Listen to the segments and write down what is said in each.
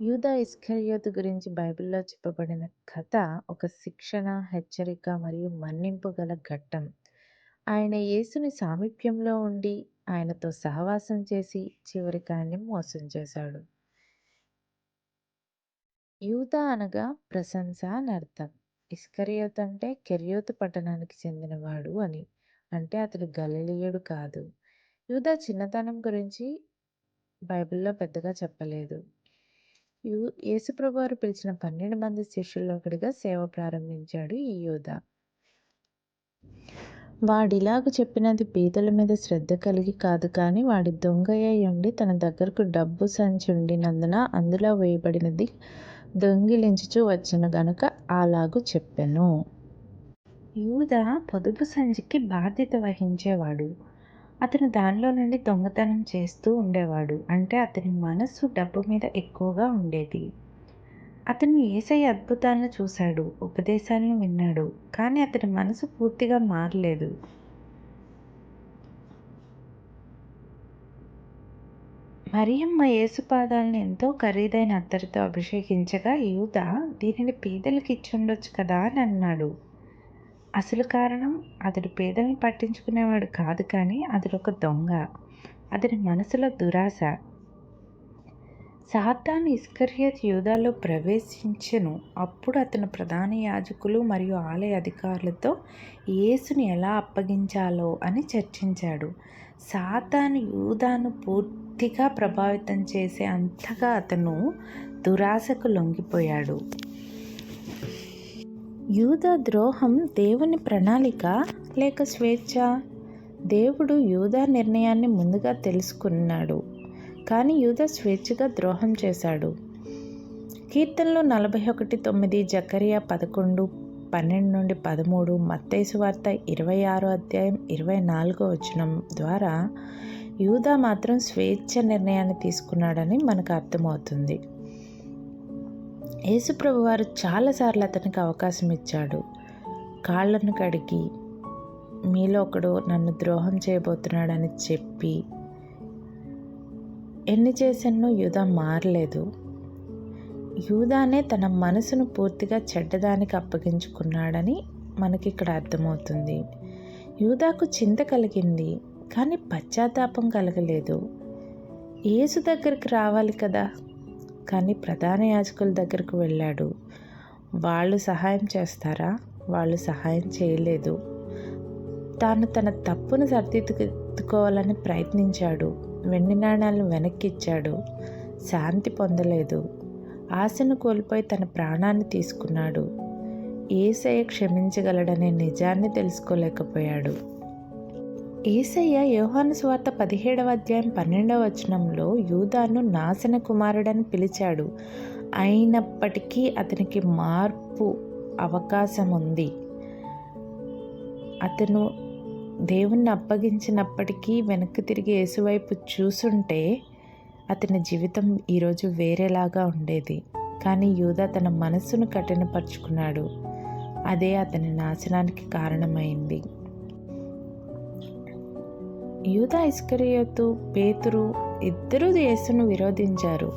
యూదా ఇస్కరియోతు గురించి బైబిల్లో చెప్పబడిన కథ ఒక శిక్షణ, హెచ్చరిక మరియు మన్నింపు గల ఘట్టం. ఆయన యేసుని సామీప్యంలో ఉండి, ఆయనతో సహవాసం చేసి, చివరికి ఆయన్ని మోసం చేశాడు. యూదా అనగా ప్రశంస అని అర్థం. ఇస్కరియోత్ అంటే కెరియోత్ పట్టణానికి చెందినవాడు అని. అంటే అతడు గలిలయుడు కాదు. యూదా చిన్నతనం గురించి బైబిల్లో పెద్దగా చెప్పలేదు. యూ యేసుప్రభువారు పిలిచిన పన్నెండు మంది శిష్యుల్లో ఒకడిగా సేవ ప్రారంభించాడు ఈ యోధ వాడిలాగు చెప్పినది పేదల మీద శ్రద్ధ కలిగి కాదు కానీ వాడి దొంగయ్య ఉండి తన దగ్గరకు డబ్బు సంచి ఉండినందున అందులో వేయబడినది దొంగిలించుచు వచ్చిన గనుక అలాగు చెప్పెను. యూద పొదుపు సంచికి బాధ్యత వహించేవాడు. అతను దానిలో నుండి దొంగతనం చేస్తూ ఉండేవాడు. అంటే అతని మనస్సు డబ్బు మీద ఎక్కువగా ఉండేది. అతను ఏసై అద్భుతాలను చూశాడు. ఉపదేశాలను విన్నాడు. కానీ అతని మనసు పూర్తిగా మారలేదు. మరియమ్మ యేసుపాదాలను ఎంతో ఖరీదైన అత్తరుతో అభిషేకించగా యూదా దీనిని పేదలకు ఇచ్చుండొచ్చు కదా అని అన్నాడు. అసలు కారణం అతడు పేదల్ని పట్టించుకునేవాడు కాదు కానీ అతడొక దొంగ. అతని మనసులో దురాశ. సాతాను ఇస్కర్యత్ యూదాలో ప్రవేశించెను. అప్పుడు అతను ప్రధాన యాజకులు మరియు ఆలయ అధికారులతో యేసుని ఎలా అప్పగించాలో అని చర్చించాడు. సాతాను యూదాను పూర్తిగా ప్రభావితం చేసే అంతగా అతను దురాశకు లొంగిపోయాడు. యూదా ద్రోహం దేవుని ప్రణాళిక లేక స్వేచ్ఛ? దేవుడు యూదా నిర్ణయాన్ని ముందుగా తెలుసుకున్నాడు. కానీ యూదా స్వేచ్ఛగా ద్రోహం చేశాడు. కీర్తనలు నలభై ఒకటి తొమ్మిది జకరియా పదకొండు పన్నెండు నుండి పదమూడు మత్తయి వార్త ఇరవై ఆరో అధ్యాయం ఇరవై నాలుగో వచనం ద్వారా యూదా మాత్రం స్వేచ్ఛ నిర్ణయాన్ని తీసుకున్నాడని మనకు అర్థమవుతుంది. యేసుప్రభువారు చాలాసార్లు అతనికి అవకాశం ఇచ్చాడు. కాళ్ళను కడిగి మీలో ఒకడు నన్ను ద్రోహం చేయబోతున్నాడని చెప్పి ఎన్ని చేసినను యూదా మారలేదు. యూదానే తన మనసును పూర్తిగా చెడ్డదానికి అప్పగించుకున్నాడని మనకి ఇక్కడ అర్థమవుతుంది. యూదాకు చింత కలిగింది కానీ పశ్చాత్తాపం కలగలేదు. యేసు దగ్గరికి రావాలి కదా కానీ ప్రధాన యాజకుల దగ్గరకు వెళ్ళాడు. వాళ్ళు సహాయం చేస్తారా? వాళ్ళు సహాయం చేయలేదు. తాను తన తప్పును సరిదిద్దుకోవాలని ప్రయత్నించాడు. వెండి నాణేలను వెనక్కిచ్చాడు. శాంతి పొందలేదు. ఆశను కోల్పోయి తన ప్రాణాన్ని తీసుకున్నాడు. ఏసయ క్షమించగలడనే నిజాన్ని తెలుసుకోలేకపోయాడు. ఏసయ్య యోహాను సువార్త పదిహేడవ అధ్యాయం పన్నెండవ వచనంలో యూదాను నాశన కుమారుడని పిలిచాడు. అయినప్పటికీ అతనికి మార్పు అవకాశం ఉంది. అతను దేవుణ్ణి అప్పగించినప్పటికీ వెనక్కి తిరిగి యేసువైపు చూసుంటే అతని జీవితం ఈరోజు వేరేలాగా ఉండేది. కానీ యూదా తన మనస్సును కఠినపరుచుకున్నాడు. అదే అతని నాశనానికి కారణమైంది. యూదా ఇస్కరియోతు, పేతురు ఇద్దరూ యేసును విరోధించారు.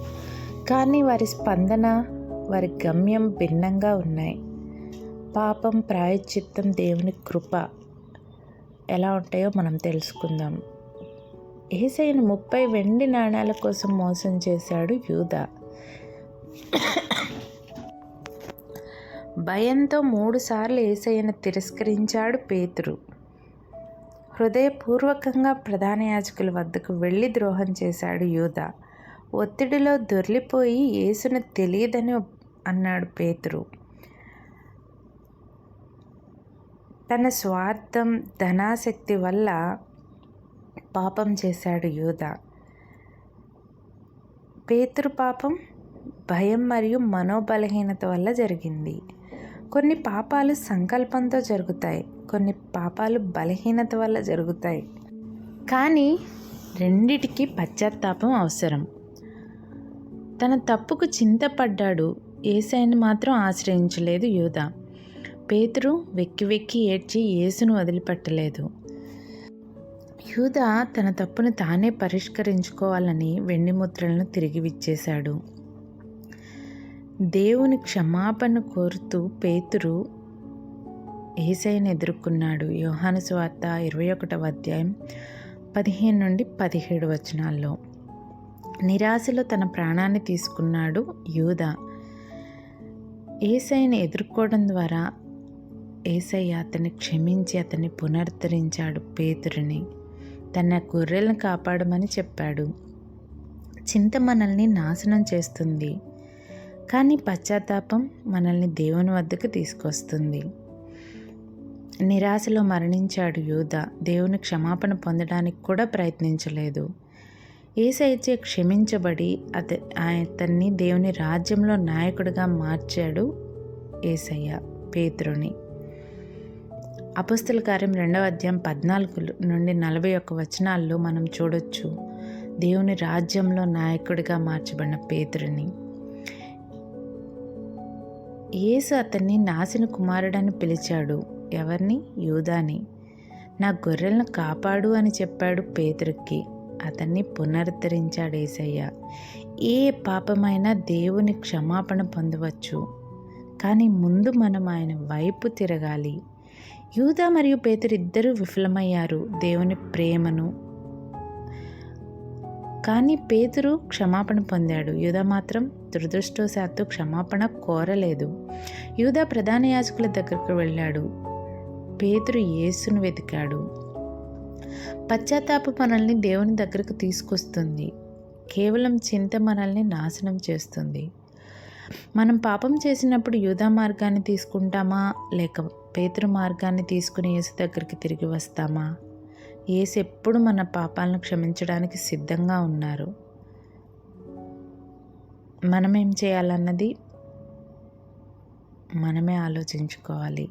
కానీ వారి స్పందన, వారి గమ్యం భిన్నంగా ఉన్నాయి. పాపం, ప్రాయశ్చిత్తం, దేవుని కృప ఎలా ఉంటాయో మనం తెలుసుకుందాం. ఏసైన ముప్పై వెండి నాణాల కోసం మోసం చేశాడు యూదా. భయంతో మూడుసార్లు ఏసైన తిరస్కరించాడు పేతురు. హృదయపూర్వకంగా ప్రధాన యాజకుల వద్దకు వెళ్ళి ద్రోహం చేశాడు యూద ఒత్తిడిలో దొర్లిపోయి యేసును తెలియదని అన్నాడు పేతురు. తన స్వార్థం, ధనాశక్తి వల్ల పాపం చేశాడు యూద పేతురు పాపం భయం మరియు మనోబలహీనత వల్ల జరిగింది. కొన్ని పాపాలు సంకల్పంతో జరుగుతాయి. కొన్ని పాపాలు బలహీనత వల్ల జరుగుతాయి. కానీ రెండిటికీ పశ్చాత్తాపం అవసరం. తన తప్పుకు చింతపడ్డాడు. ఏసైని మాత్రం ఆశ్రయించలేదు యూదా. పేతురు వెక్కి వెక్కి ఏడ్చి యేసును వదిలిపెట్టలేదు. యూదా తన తప్పును తానే పరిష్కరించుకోవాలని వెండి ముద్రలను తిరిగి విచ్చేశాడు. దేవుని క్షమాపణ కోరుతూ పేతురు ఏసైని ఎదుర్కొన్నాడు. యోహాను స్వార్త ఇరవై ఒకటవ అధ్యాయం పదిహేను నుండి పదిహేడు వచనాల్లో. నిరాశలో తన ప్రాణాన్ని తీసుకున్నాడు యూధ ఏసైని ఎదుర్కోవడం ద్వారా ఏసయ్య అతన్ని క్షమించి అతన్ని పునరుద్ధరించాడు పేతురిని. తన గొర్రెలను కాపాడమని చెప్పాడు. చింత మనల్ని నాశనం చేస్తుంది. కానీ పశ్చాత్తాపం మనల్ని దేవుని వద్దకు తీసుకొస్తుంది. నిరాశలో మరణించాడు యూద. దేవుని క్షమాపణ పొందడానికి కూడా ప్రయత్నించలేదు. ఏసైచే క్షమించబడి అత అతన్ని దేవుని రాజ్యంలో నాయకుడిగా మార్చాడు ఏసయ్య పేతురుని. అపస్తుల కార్యం రెండవ అధ్యాయం పద్నాలుగు నుండి నలభై ఒక్క వచనాల్లో మనం చూడొచ్చు. దేవుని రాజ్యంలో నాయకుడిగా మార్చబడిన పేతురుని. యేసు అతన్ని నాసిని కుమారుడని పిలిచాడు. ఎవరిని? యూదాని. నా గొర్రెలను కాపాడు అని చెప్పాడు పేతురికి. అతన్ని పునరుద్ధరించాడు ఏసయ్య. ఏ పాపమైనా దేవుని క్షమాపణ పొందవచ్చు. కానీ ముందు మనం ఆయన వైపు తిరగాలి. యూదా మరియు పేతురు ఇద్దరూ విఫలమయ్యారు. దేవుని ప్రేమను కానీ పేతురు క్షమాపణ పొందాడు. యూదా మాత్రం దురదృష్టవశాత్తు క్షమాపణ కోరలేదు. యూదా ప్రధాన యాజకుల దగ్గరకు వెళ్ళాడు. పేతురు యేసును వెతికాడు. పశ్చాత్తాప మనల్ని దేవుని దగ్గరకు తీసుకొస్తుంది. కేవలం చింత మనల్ని నాశనం చేస్తుంది. మనం పాపం చేసినప్పుడు యూదా మార్గాన్ని తీసుకుంటామా? లేక పేతురు మార్గాన్ని తీసుకుని యేసు దగ్గరికి తిరిగి వస్తామా? ఏసెప్పుడు మన పాపాలను క్షమించడానికి సిద్ధంగా ఉన్నారు? మనమేం చేయాలన్నది మనమే ఆలోచించుకోవాలి.